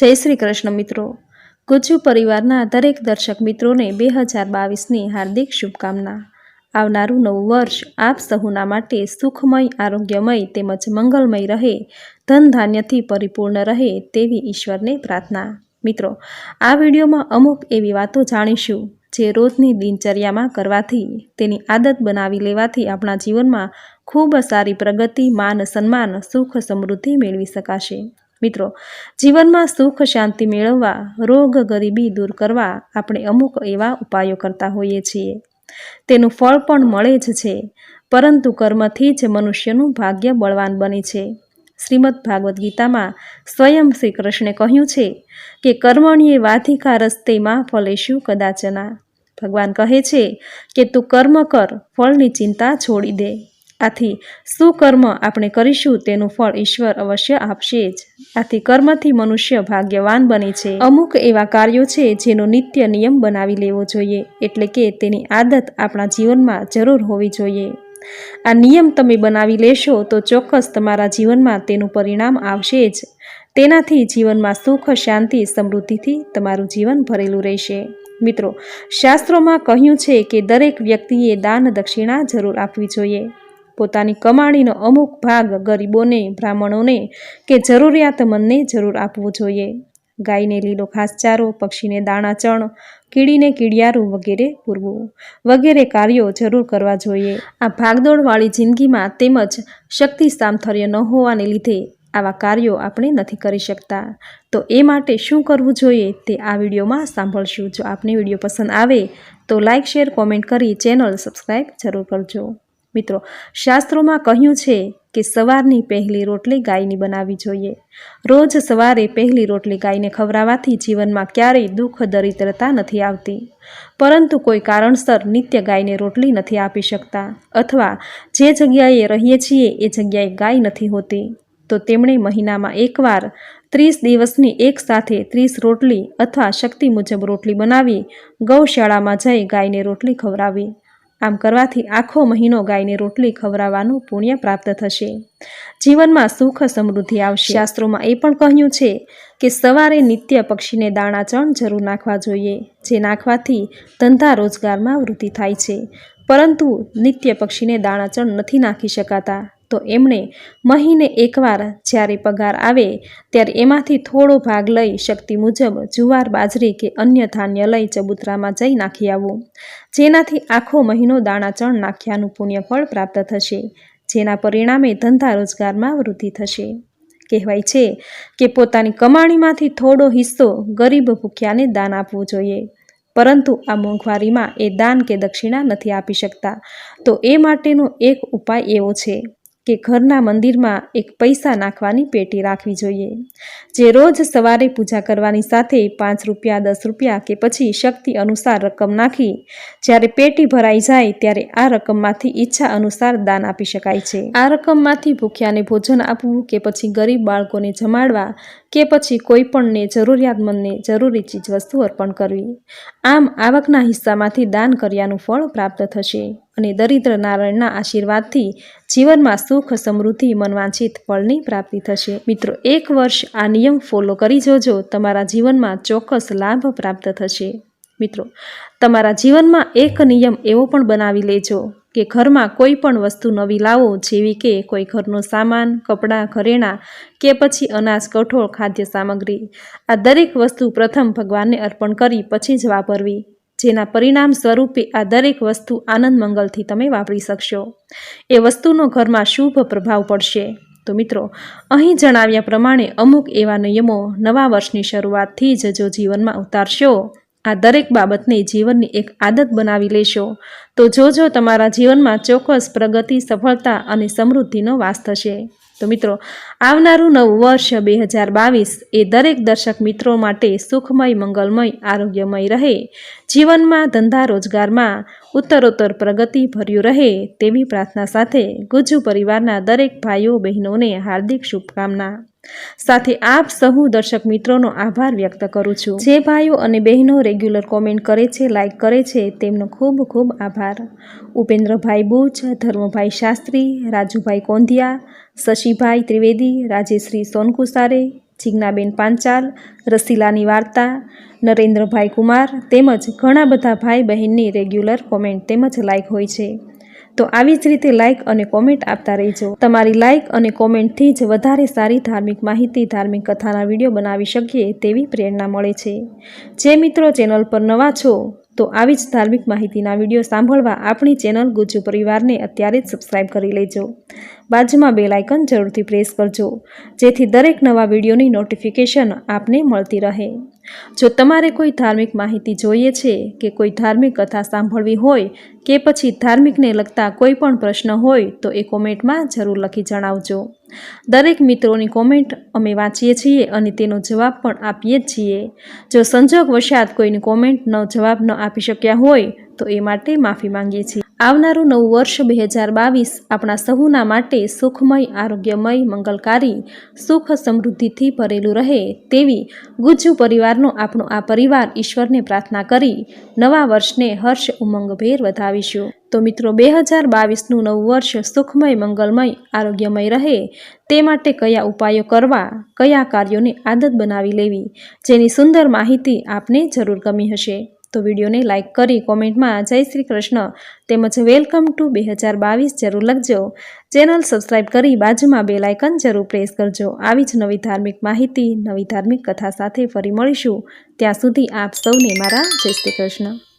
જય શ્રી કૃષ્ણ મિત્રો. ગુજ્જુ પરિવારના દરેક દર્શક મિત્રોને બે હજાર બાવીસની હાર્દિક શુભકામના. આવનારું નવું વર્ષ આપ સહુના માટે સુખમય, આરોગ્યમય તેમજ મંગલમય રહે, ધન ધાન્યથી પરિપૂર્ણ રહે તેવી ઈશ્વરને પ્રાર્થના. મિત્રો, આ વિડીયોમાં અમુક એવી વાતો જાણીશું જે રોજની દિનચર્યામાં કરવાથી, તેની આદત બનાવી લેવાથી આપણા જીવનમાં ખૂબ સારી પ્રગતિ, માન, સન્માન, સુખ સમૃદ્ધિ મેળવી શકાશે. મિત્રો, જીવનમાં સુખ શાંતિ મેળવવા, રોગ ગરીબી દૂર કરવા આપણે અમુક એવા ઉપાયો કરતા હોઈએ છીએ. તેનું ફળ પણ મળે જ છે, પરંતુ કર્મથી જ મનુષ્યનું ભાગ્ય બળવાન બને છે. શ્રીમદ ભાગવદ્ ગીતામાં સ્વયં શ્રી કૃષ્ણે કહ્યું છે કે કર્મણીએ વાધિકા રસ્તેમાં ફલેશું કદાચના. ભગવાન કહે છે કે, તું કર્મ કર, ફળની ચિંતા છોડી દે. આથી શું કર્મ આપણે કરીશું તેનું ફળ ઈશ્વર અવશ્ય આપશે જ. આથી કર્મથી મનુષ્ય ભાગ્યવાન બને છે. અમુક એવા કાર્યો છે જેનો નિત્ય નિયમ બનાવી લેવો જોઈએ, એટલે કે તેની આદત આપણા જીવનમાં જરૂર હોવી જોઈએ. આ નિયમ તમે બનાવી લેશો તો ચોક્કસ તમારા જીવનમાં તેનું પરિણામ આવશે જ. તેનાથી જીવનમાં સુખ, શાંતિ, સમૃદ્ધિથી તમારું જીવન ભરેલું રહેશે. મિત્રો, શાસ્ત્રોમાં કહ્યું છે કે દરેક વ્યક્તિએ દાન દક્ષિણા જરૂર આપવી જોઈએ. પોતાની કમાણીનો અમુક ભાગ ગરીબોને, બ્રાહ્મણોને કે જરૂરિયાતમંદને જરૂર આપવો જોઈએ. ગાયને લીલો ઘાસચારો, પક્ષીને દાણા ચણ, કીડીને કીડિયારું વગેરે પૂરવું. વગેરે કાર્યો જરૂર કરવા જોઈએ. આ ભાગદોડવાળી જિંદગીમાં તેમજ શક્તિ સામથર્ય ન હોવાને લીધે આવા કાર્યો આપણે નથી કરી શકતા. તો એ માટે શું કરવું જોઈએ તે આ વિડીયોમાં સાંભળશું. જો આપને વીડિયો પસંદ આવે તો લાઇક શેર, કોમેન્ટ કરી ચેનલ સબસ્ક્રાઈબ જરૂર કરજો. મિત્રો, શાસ્ત્રોમાં કહ્યું છે કે સવારની પહેલી રોટલી ગાયની બનાવવી જોઈએ. રોજ સવારે પહેલી રોટલી ગાયને ખવડાવવાથી જીવનમાં ક્યારેય દુઃખ, દરિદ્રતા નથી આવતી. પરંતુ કોઈ કારણસર નિત્ય ગાયને રોટલી નથી આપી શકતા અથવા જે જગ્યાએ રહીએ છીએ એ જગ્યાએ ગાય નથી હોતી. તો તેમણે મહિનામાં એકવાર ત્રીસ દિવસની એક સાથે ત્રીસ રોટલી અથવા શક્તિ મુજબ રોટલી બનાવી ગૌશાળામાં જઈ ગાયને રોટલી ખવડાવી. આમ કરવાથી આખો મહિનો ગાયને રોટલી ખવડાવવાનું પુણ્ય પ્રાપ્ત થશે. જીવનમાં સુખ સમૃદ્ધિ આવશે. શાસ્ત્રોમાં એ પણ કહ્યું છે કે સવારે નિત્ય પક્ષીને દાણા ચણ જરૂર નાખવા જોઈએ, જે નાખવાથી ધંધા રોજગારમાં વૃદ્ધિ થાય છે. પરંતુ નિત્ય પક્ષીને દાણા ચણ નથી નાખી શકાતા. તો એમણે મહિને એકવાર જ્યારે પગાર આવે ત્યારે એમાંથી થોડો ભાગ લઈ શક્તિ મુજબ જુવાર, બાજરી કે અન્ય ધાન્ય લઈ ચબૂતરામાં જઈ નાખી આવવું જેનાથી આખો મહિનો દાણા ચણ નાખ્યાનું પુણ્યફળ પ્રાપ્ત થશે, જેના પરિણામે ધંધા રોજગારમાં વૃદ્ધિ થશે. કહેવાય છે કે પોતાની કમાણીમાંથી થોડો હિસ્સો ગરીબ ભૂખ્યાને દાન આપવું જોઈએ. પરંતુ આ મોંઘવારીમાં એ દાન કે દક્ષિણા નથી આપી શકતા. તો એ માટેનો એક ઉપાય એવો છે. કે ઘરના મંદિરમાં એક પૈસા નાખવાની પેટી રાખવી જોઈએ. જે રોજ સવારે પૂજા કરવાની સાથે પાંચ રૂપિયા, દસ રૂપિયા કે પછી શક્તિ અનુસાર રકમ નાખી, જ્યારે પેટી ભરાઈ જાય ત્યારે આ રકમમાંથી ઈચ્છા અનુસાર દાન આપી શકાય છે. આ રકમમાંથી ભૂખ્યાને ભોજન આપવું કે પછી ગરીબ બાળકોને જમાડવા કે પછી કોઈ પણને જરૂરિયાતમંદને જરૂરી ચીજવસ્તુ અર્પણ કરવી, આમ આવકના હિસ્સામાંથી દાન કર્યાનું ફળ પ્રાપ્ત થશે. અને દરિદ્ર નારાયણના આશીર્વાદથી જીવનમાં સુખ, સમૃદ્ધિ, મનવાંછિત ફળની પ્રાપ્તિ થશે. મિત્રો, એક વર્ષ આ નિયમ ફોલો કરી જોજો. તમારા જીવનમાં ચોક્કસ લાભ પ્રાપ્ત થશે. મિત્રો, તમારા જીવનમાં એક નિયમ એવો પણ બનાવી લેજો કે ઘરમાં કોઈ પણ વસ્તુ નવી લાવો, જેવી કે કોઈ ઘરનો સામાન, કપડાં, ઘરેણાં કે પછી અનાજ, કઠોળ, ખાદ્ય સામગ્રી. આ દરેક વસ્તુ પ્રથમ ભગવાનને અર્પણ કરી, પછી જ વાપરવી. જેના પરિણામ સ્વરૂપે આ દરેક વસ્તુ આનંદ મંગલથી તમે વાપરી શકશો. એ વસ્તુનો ઘરમાં શુભ પ્રભાવ પડશે. તો મિત્રો, અહીં જણાવ્યા પ્રમાણે અમુક એવા નિયમો નવા વર્ષની શરૂઆતથી જ જો જીવનમાં ઉતારશો, આ દરેક બાબતને જીવનની એક આદત બનાવી લેશો. તો જોજો તમારા જીવનમાં ચોક્કસ પ્રગતિ, સફળતા અને સમૃદ્ધિનો વાસ થશે. તો મિત્રો, આવનારું નવું વર્ષ બે હજાર બાવીસ એ દરેક દર્શક મિત્રો માટે સુખમય, મંગલમય, આરોગ્યમય રહે. જીવનમાં ધંધા રોજગારમાં ઉત્તરોત્તર પ્રગતિ ભર્યું રહે તેવી પ્રાર્થના સાથે ગુજ્જુ પરિવારના દરેક ભાઈઓ બહેનોને હાર્દિક શુભકામના. સાથે આપ સહુ દર્શક મિત્રોનો આભાર વ્યક્ત કરું છું. જે ભાઈઓ અને બહેનો રેગ્યુલર કોમેન્ટ કરે છે લાઇક કરે છે, તેમનો ખૂબ ખૂબ આભાર. ઉપેન્દ્રભાઈ બુચ, ધર્મભાઈ શાસ્ત્રી, રાજુભાઈ કોંધિયા, શશીભાઈ ત્રિવેદી, રાજેશ્રી સોનકુસારે જિજ્ઞાબેન પાંચાલ, રસીલાની વાર્તા, નરેન્દ્રભાઈ કુમાર તેમજ ઘણા બધા ભાઈ બહેનની રેગ્યુલર કોમેન્ટ તેમજ લાઇક હોય છે. તો આવી જ રીતે લાઇક અને કોમેન્ટ આપતા રહેજો. તમારી લાઇક અને કોમેન્ટથી જ વધારે સારી ધાર્મિક માહિતી, ધાર્મિક કથાના વીડિયો બનાવી શકીએ તેવી પ્રેરણા મળે છે. જે મિત્રો ચેનલ પર નવા છો તો આવી જ ધાર્મિક માહિતીના વીડિયો સાંભળવા આપણી ચેનલ ગુજુ પરિવારને અત્યારે જ સબસ્ક્રાઇબ કરી લેજો. બાજુમાં બેલ આઇકન જરૂરથી પ્રેસ કરજો, જેથી દરેક નવા વિડીયોની નોટિફિકેશન આપને મળતી રહે. જો તમારે કોઈ ધાર્મિક માહિતી જોઈએ છે કે કોઈ ધાર્મિક કથા સાંભળવી હોય કે પછી ધાર્મિકને લગતા કોઈ પણ પ્રશ્ન હોય તો એ કોમેન્ટમાં જરૂર લખી જણાવજો. દરેક મિત્રોની કોમેન્ટ અમે વાંચીએ છીએ અને તેનો જવાબ પણ આપીએ જ છીએ. જો સંજોગ વશાત કોઈની કોમેન્ટનો જવાબ ન આપી શક્યા હોય તો એ માટે માફી માંગીએ છીએ. આવનારું નવું વર્ષ બે હજાર બાવીસ આપણા સહુના માટે સુખમય, આરોગ્યમય, મંગલકારી, સુખ સમૃદ્ધિથી ભરેલું રહે તેવી ગુજ્જુ પરિવારનો આપણો આ પરિવાર ઈશ્વરને પ્રાર્થના કરી નવા વર્ષને હર્ષ ઉમંગભેર વધાવીશું. તો મિત્રો, બે હજાર બાવીસનું નવું વર્ષ સુખમય, મંગલમય, આરોગ્યમય રહે તે માટે કયા ઉપાયો કરવા, કયા કાર્યોની આદત બનાવી લેવી, જેની સુંદર માહિતી આપને જરૂર ગમી હશે. તો વિડીયોને લાઇક કરી કોમેન્ટમાં જય શ્રી કૃષ્ણ. તેમજ વેલકમ ટુ બે હજાર બાવીસ જરૂર લખજો. ચેનલ સબસ્ક્રાઇબ કરી બાજુમાં બે લાઇકન જરૂર પ્રેસ કરજો. આવી જ નવી ધાર્મિક માહિતી, નવી ધાર્મિક કથા સાથે ફરી મળીશું. ત્યાં સુધી આપ સૌને મારા જય શ્રી કૃષ્ણ.